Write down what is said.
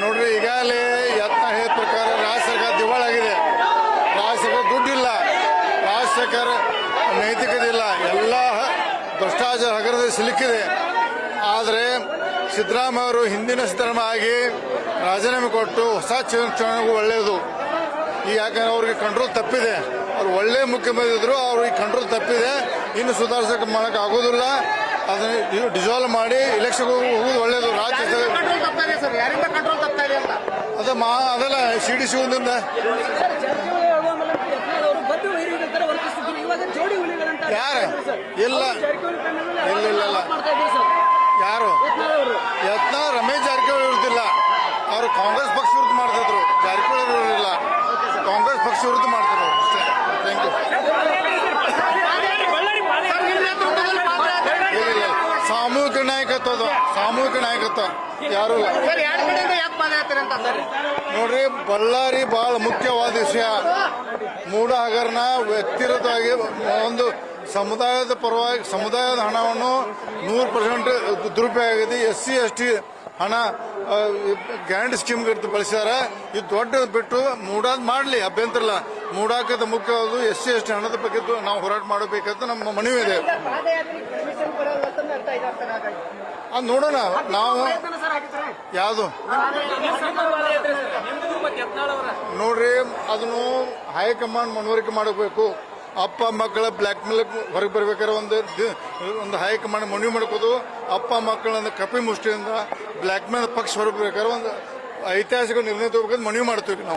ನೋಡ್ರಿ, ಈಗಾಗಲೇ ಯತ್ನ ಹೇಳಿದ ಪ್ರಕಾರ ರಾಜ್ಯ ಸರ್ಕಾರ ದಿವಾಳಾಗಿದೆ ರಾಜ್ಯ ಸರ್ಕಾರ ದುಡ್ಡಿಲ್ಲ. ರಾಜ್ಯ ಸರ್ಕಾರ ನೈತಿಕತೆ ಇಲ್ಲ ಎಲ್ಲ ಭ್ರಷ್ಟಾಚಾರ ಹಗರದಲ್ಲಿ ಸಿಲುಕಿದೆ. ಆದರೆ ಸಿದ್ದರಾಮಯ್ಯ ಅವರು ಹಿಂದಿನ ಸಿದ್ದರಾಮ ಆಗಿ ರಾಜೀನಾಮೆ ಕೊಟ್ಟು ಹೊಸ ಚುನಾವಣೆ ಚುನಾವಣೆಗೂ ಒಳ್ಳೆಯದು. ಈ ಯಾಕಂದ್ರೆ ಅವ್ರಿಗೆ ಕಂಟ್ರೋಲ್ ತಪ್ಪಿದೆ. ಅವ್ರು ಒಳ್ಳೆ ಮುಖ್ಯಮಂತ್ರಿ ಇದ್ರು ಅವ್ರಿಗೆ ಕಂಟ್ರೋಲ್ ತಪ್ಪಿದೆ. ಇನ್ನು ಸುಧಾರಿಸಕ್ಕೆ ಮಾಡಕ್ ಆಗೋದಿಲ್ಲ ಇದು ಡಿಸಾಲ್ವ್ ಮಾಡಿ ಎಲೆಕ್ಷನ್ ಹೋಗುದು ಒಳ್ಳೇದು. ರಾಜ್ಯ ಸರ್ಕಾರ ಕಂಟ್ರೋಲ್ ತಪ್ತಾ ಸರ್? ಯಾರಿಂದ ಕಂಟ್ರೋಲ್ ತಪ್ತಾ ಅಂತ? ಅದ ಮಾ ಅದಲ್ಲ ಸಿ ಡಿ ಸಿ ಸರ್ ಯಾರ? ಇಲ್ಲ. ಇಲ್ಲ, ಇಲ್ಲ, ಯಾರು? ಯತ್ನ ರಮೇಶ್ ಜಾರಕಿಹೊಳಿ ಇರುತ್ತಿಲ್ಲ ಅವರು ಕಾಂಗ್ರೆಸ್ ಪಕ್ಷ ವಿರುದ್ಧ ಮಾಡ್ತಿದ್ರು. ಜಾರಕಿಹೊಳಿ ಇರಲಿಲ್ಲ ಕಾಂಗ್ರೆಸ್ ಪಕ್ಷ ವಿರುದ್ಧ ಮಾಡ್ತಿದ್ರು. ಸಾಮೂಹಿಕ ನಾಯಕತ್ವ ಅದು. ಸಾಮೂಹಿಕ ನಾಯಕತ್ವ. ಯಾರು ಇಲ್ಲ. ನೋಡ್ರಿ ಬಳ್ಳಾರಿ ಬಹಳ ಮುಖ್ಯವಾದ ವಿಷಯ. ಮೂಡ ಹಗರಣ ವ್ಯಕ್ತಿಗತವಾಗಿ ಒಂದು ಸಮುದಾಯದ ಪರವಾಗಿ ಸಮುದಾಯದ ಹಣವನ್ನು ನೂರು ಪರ್ಸೆಂಟ್ ದುರುಪಯೋಗ ಆಗಿದೆ. ಎಸ್ ಸಿ ಎಸ್ ಟಿ ಹಣ ಗ್ಯಾರಂಟಿ ಸ್ಕೀಮ್ ಬಳಸಿದ್ದಾರೆ. ಇದು ದೊಡ್ಡ ಬಿಟ್ಟು ಮೂಡಾದ್ ಮಾಡಲಿ ಅಭ್ಯಂತರ ಇಲ್ಲ. ಮೂಡಾಕದ ಮುಖ್ಯವಾದ ಎಸ್ ಸಿ ಎಸ್ ಟಿ ಹಣದ ಬಗ್ಗೆ ನಾವು ಹೋರಾಟ ಮಾಡಬೇಕಂತ ನಮ್ಮ ಮನವಿ ಇದೆ. ಅದು ನೋಡೋಣ ನಾವು ಯಾವುದು? ನೋಡ್ರಿ ಅದನ್ನು ಹೈಕಮಾಂಡ್ ಮನವರಿಕೆ ಮಾಡಬೇಕು. ಅಪ್ಪ ಮಕ್ಕಳ ಬ್ಲ್ಯಾಕ್ ಮೇಲ್ ಹೊರಗೆ ಬರ್ಬೇಕಾದ್ರೆ ಒಂದು ದಿ- ಒಂದು ಹೈಕಮಾಂಡ್ ಮನವಿ ಮಾಡ್ಕೋದು. ಅಪ್ಪ ಮಕ್ಕಳನ್ನ ಕಪಿ ಮುಷ್ಟಿಯಿಂದ ಬ್ಲ್ಯಾಕ್ ಮೇಲ್ ಪಕ್ಷ ಹೊರಗೆ ಬರ್ಬೇಕಾದ್ರೆ ಒಂದು ಐತಿಹಾಸಿಕ ನಿರ್ಣಯ ತಗೋಬೇಕಂತ ಮನವಿ ಮಾಡ್ತೀವಿ ನಾವು.